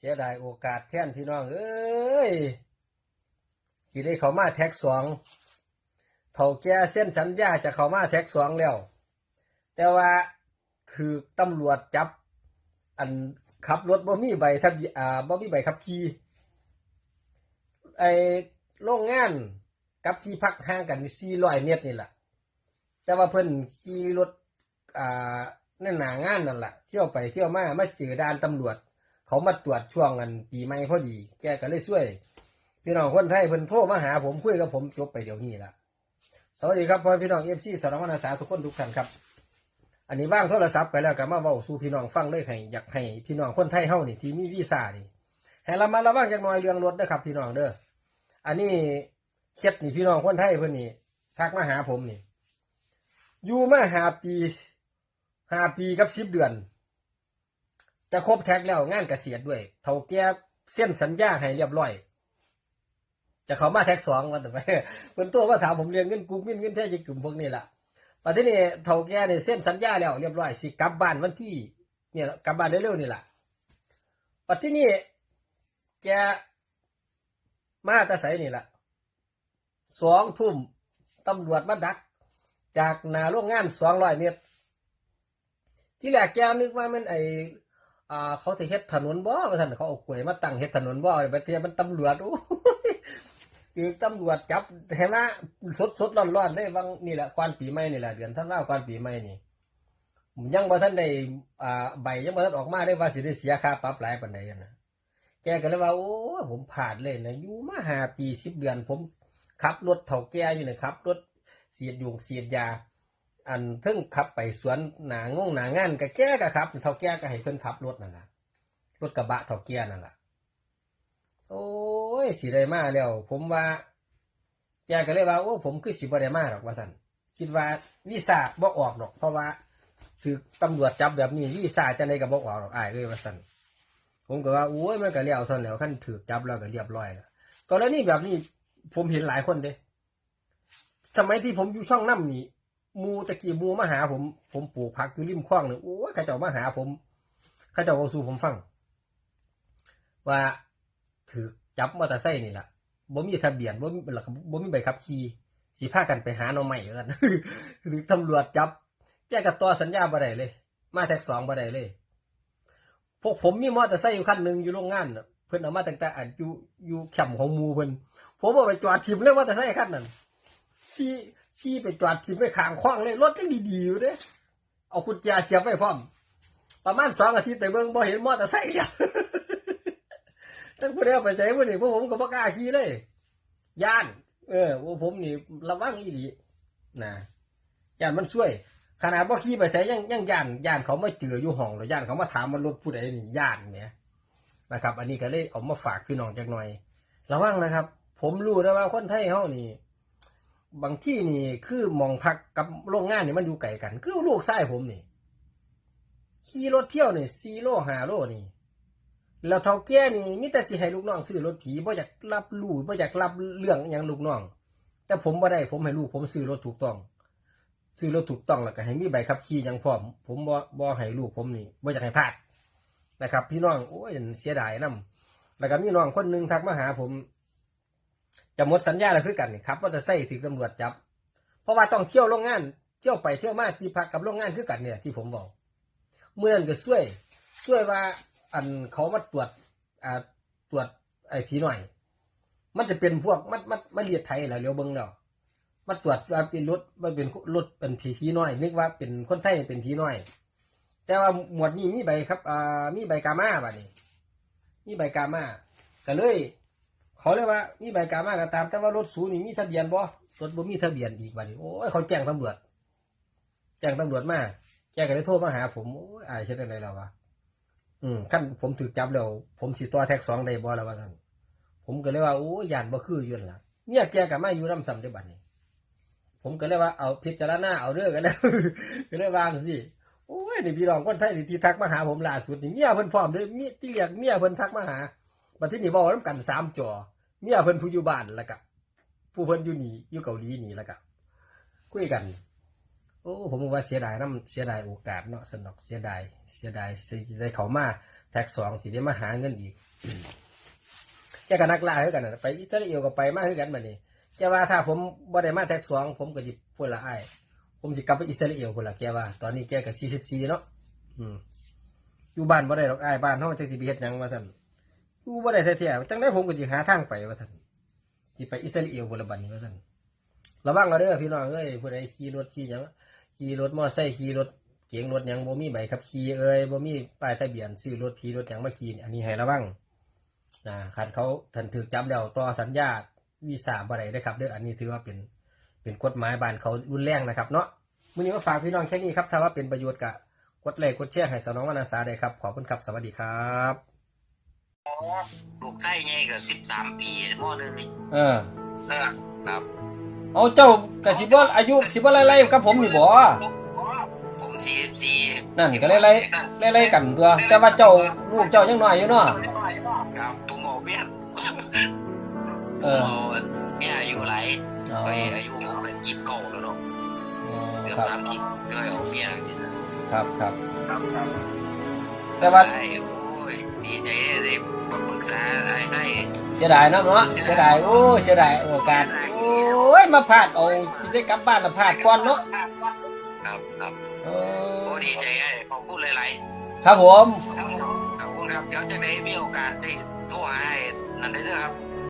เสียดายโอกาสแท่นพี่น้อง เอ้ยสิได้เขามาแท็กสองเท่าแก่เส้นสัญญาจะเขามาแท็กสองแล้ว แต่ว่าถือตำรวจจับ อันขับรถบ่มีใบทะเบียนอ่าบ่มีใบขับขี่ไอโรงงานกับที่พักห่างกัน400เมตรนี่แหละแต่ว่าเพิ่นขี่รถอ่าในหนางานนั่นแหละเที่ยวไปเที่ยวมามาเจอด่านตำรวจ เขามาตรวจช่วงกันปีใหม่พอดี แกก็เลยช่วย พี่น้องคนไทยเพิ่นโทรมาหาผมคุยกับผมจบไปเดี๋ยวนี้ละสวัสดีครับพ่อพี่น้องเอฟซีสารวัตรอาสาทุกคนทุกท่านครับ อันนี้ว่างโทรศัพท์ไปแล้วก็มาเว้าสู่พี่น้องฟังเลยให้อยากให้พี่น้องคนไทยเฮานี่ที่มีวีซ่านี่ให้ระมัดระวังจักหน่อยเรื่องรถเด้อครับ พี่น้องเด้ออันนี้เคล็ดนี่พี่น้องคนไทยเพิ่นนี่ทักมาหาผมนี่อยู่มาหาปีหาปีกับสิบเดือน จะครบแท็กแล้วงานเกษียณด้วยเท่าแก่เส้นสัญญาให้เรียบร้อย จะเขามาแท็กสองวันต่อไปเพิ่นตัวมาถามผมเรียนเงินกูมินเงินแท้จะกลุ่มพวกนี้ล่ะปัจจุบันนี้เท่าแก่เนี่ยเส้นสัญญาแล้วเรียบร้อยสิกลับบ้านวันที่เนี่ยกลับบ้านเร็วๆนี่ล่ะปัจจุบันนี้แกมาตาใสนี่ล่ะสองทุ่มตำรวจมาดัก จากหนาโรงงานสองร้อยเมตร ที่แรกแกนึกว่ามันไอ อ่าเขาจะเฮ็ดถนนบ่ว่าท่านเขาเอากล้วยมาตั้งเฮ็ดถนนบ่ไปเทียมันตำรวจโอ้ยคือตำรวจจับเห็นไหมสดสดร้อนร้อนๆเลยวังนี่แหละก่อนปีใหม่นี่แหละเดือนธันวาก่อนปีใหม่นี่ยังบ่ทันได้อ่าใบยังบ่ทันออกมาได้ว่าสิได้เสียค่าปรับหลายปานใดนะแกก็เลยว่าโอ้ผมผ่านเลยนะอยู่มาหาปีสิบเดือนผมขับรถเฒ่าแก่อยู่นะครับรถเสียดยุงเสียดยา อันทึ่งขับไปสวนหนางงหนางานก็แก่ก็ครับเท่าแก่ก็ให้เพิ่นขับรถนั่นล่ะรถกระบะเท่าแก่นั่นล่ะโอ้ยสิได้มาแล้ว ผมว่าแกก็เลยว่าโอ้ผมคือสิบ่ได้มาหรอกว่าซั่นคิดว่าวีซ่าบ่ออกหรอก เพราะว่าถือตำรวจจับแบบนี้วีซ่าจังได๋ก็บ่ออกหรอกอ้ายเอ้ยว่าซั่นผมก็ว่าโอ้ยมันก็แล้วซั่นแล้วคันถูกจับแล้วก็เรียบร้อยแล้วกรณีแบบนี้ผมเห็นหลายคนเด้สมัยที่ผมอยู่ช่องน้ำนี่ มูตะกี้มูมาหา ผม ผมปลูกผักอยู่ริมคลองเนี่ยโอ้ยเข้าเจ้ามาหาผมเข้าเจ้าเอาสู่ผมฟัง ว่าถือจับมอเตอร์ไซค์นี่แหละบ่มีทะเบียนบ่มีหลักบ่มีใบขับขี่สีพากันไปหาหน่อใหม่กันถือตำรวจจับ แจ้งกับตัวสัญญาบ่ได้เลย มาแท็กสองบ่ได้เลย พวกผมมีมอเตอร์ไซค์อยู่คันหนึ่งอยู่โรงงานเพิ่อนเอามาตั้งแต่อันอยู่อยู่แคมป์ของมูเพิ่อนผมเอาไปจอดทิมเลยมอเตอร์ไซค์คันนั้นขี่ ขี่ไปจอดทิมไปขางขว้างเลยรถยังดีๆอยู่เด้เอากุญแจเสียบไว้พร้อม ประมาณสองอาทิตย์แต่เบิ่งบ่เห็นมอเตอร์ไซค์แล้วตั้งผู้ใดเอาไปใส่ผู้นี่พวกผมก็บ่กล้าขี่เลย ย่าน เออโอ้ผมนี่ระวังอีหลีนะย่านมันช่วย ขนาดบ่ขี่ไปใส่ยังยังย่านย่านเขามาเจออยู่ห้องแล้วย่านเขามาถามว่ารถผู้ใดนี่ย่านเนี่ยนะครับ อันนี้ก็เลยเอามาฝากพี่น้องจักหน่อย ระวังนะครับ ผมรู้นะว่าคนไทยเฮานี่ บางที่นี่คือมองพักกับโรงงานนี่มันอยู่ไกลกัน คือลูกชายผมนี่ขี่รถเที่ยวนี่สี่โลห้าโลนี่ แล้วเท่าแก่นี่มีแต่สิให้ลูกน้องซื้อรถผีบ่อยากรับรู้บ่อยากรับเรื่องอย่างลูกน้อง แต่ผมบ่ได้ผมให้ลูกผมซื้อรถถูกต้อง ซื้อรถถูกต้องแล้วก็ให้มีใบขับขี่อย่างพร้อม ผมบ่บ่ให้ลูกผมนี่บ่อยากให้พลาดนะครับ พี่น้องโอ้ยเสียดายนํแล้วก็มีน้องคนนึงทักมาหาผม จะหมดสัญญาแล้วคือกันนี่ครับว่าจะใส่ถึงตำรวจจับ เพราะว่าต้องเที่ยวโรงงาน เที่ยวไปเที่ยวมาที่พักกับโรงงานคือกันเนี่ยที่ผมบอก เมื่อนั้นก็ช่วย ช่วยว่าอันเขามาตรวจอ่าตรวจไอ้ผีหน่อย มันจะเป็นพวกมันมันมันเลียดไทยแหละเลี้ยวเบิ้งแล้วมันตรวจว่าเป็นรถมันเป็นรถเป็นผีผีน้อย นึกว่าเป็นคนไทยเป็นผีน้อย แต่ว่าหมวดนี้มีใบครับอ่ามีใบกามาบัดนี้มีใบกามาก็เลย เขาเลยว่ามีใบกามาก็ตาม แต่ว่ารถสูนี่มีทะเบียนบ่รถบ่มีทะเบียนอีกบัดนี้โอ้ยเขาแจ้งตำรวจแจ้งตำรวจมาแจ้งก็เลยโทรมาหา ผมโอ้ยอายเช่นไรแล้ววะอืมขั้นผมถูกจับแล้ว ผมสิตัวแท็กสองได้บ่แล้วว่าท่านผมก็เลยว่าโอ้ยยานบ่คืออยู่นั่นล่ะเนี่ยแกก็มาอยู่น้ำซ้ำได้บัดนี้ ผมก็เลยว่าเอาพิจารณาเอาเรื่องกันแล้วก็เลยวางสิโอ้ยนี่พี่น้องคนไทยนี่ที่ทักมาหาผมล่าสุดนี่เมียเพิ่นพร้อมเด้อมีที่เรียกเมียเพิ่นทักมาหา บัดที่นี่เว้านำกันสามจอเมียเพิ่นผู้อยู่บ้านแล้วก็ผู้เพิ่นอยู่นี่อยู่เกาหลีนี่แล้วก็คุยกัน โอ้ผมว่าเสียดายน้ำเสียดายโอกาสเนาะสนอกเสียดายเสียดายสิได้เขามาแท็กสองสิได้มาหาเงินอีกแกก็นักล่าคือกันไปอิสราเอลก็ไปมาคือกันบัดนี้แกว่าถ้าผมบ่ได้มาแท็กสองผมก็สิพุ่นละอ้ายผมสิกลับไปอิสราเอลพุ่นละแกว่า ตอนนี้แกก็44เนาะอืมอยู่บ้านบ่ได้ดอกอ้ายบ้านเฮาจักสิไปเฮ็ดหยังว่าซั่น กูบ่ได้แท้ๆจังได๋ผมก็สิหาทางไปว่าซั่นสิไปอิสราเอลพุ่นละบัดนี้ว่าซั่นระวังเอาเด้อพี่น้องเอ้ยผู้ใดขี่รถขี่หยังขี่รถมอไซค์ขี่รถเก๋งรถหยังบ่มีใบขับขี่เอ้ยบ่มีป้ายทะเบียนซื้อรถผีรถหยังมาขี่นี่อันนี้ให้ระวังนะคันเขาทันถูกจับแล้วต่อสัญญาวีซ่าบ่ได้เด้อครับเด้ออันนี้ถือว่าเป็นเป็นกฎหมายบ้านเขารุนแรงนะครับเนาะมื้อนี้มาฝากพี่น้องแค่นี้ครับถ้าว่าเป็นประโยชน์ก็กดไลค์กดแชร์ให้สนองวรรณสาได้ครับขอบคุณครับสวัสดีครับ ลูกไส้ไงก็สิบสามปีมอหนึ่งนี่เออเออครับเอาเจ้าก็สิบ่อายุสิบ่ไล่ๆกับผมนี่บ่ผมสี่สี่นั่นก็ไล่ๆไล่ๆกันตัว แต่ว่าเจ้าลูกเจ้ายังน้อยอยู่เนาะครับผมเอาเมียเออเอาเมียอายุไรอ๋อไปอายุผมเป็นยี่สิบเก้าแล้วเนาะเกือบครับสามสิบด้วยเอาเมียครับครับ แต่ว่าไอ้โอ้ย ดีใจได้มาปรึกษาไอ้ไส้เสียดายเนาะเนาะเสียดายโอ้เสียดายโอกาสโอ้ยมาพลาดเอาสิได้กลับบ้านแล้วพลาดก่อนเนาะครับครับเอโอ้อดีใจไอ้ขอบคุณหลายครับผมๆขอบคุณครับเดี๋ยวจะได้มีโอกาสได้โทรหาไอ้นั่นได้ด้วยครับ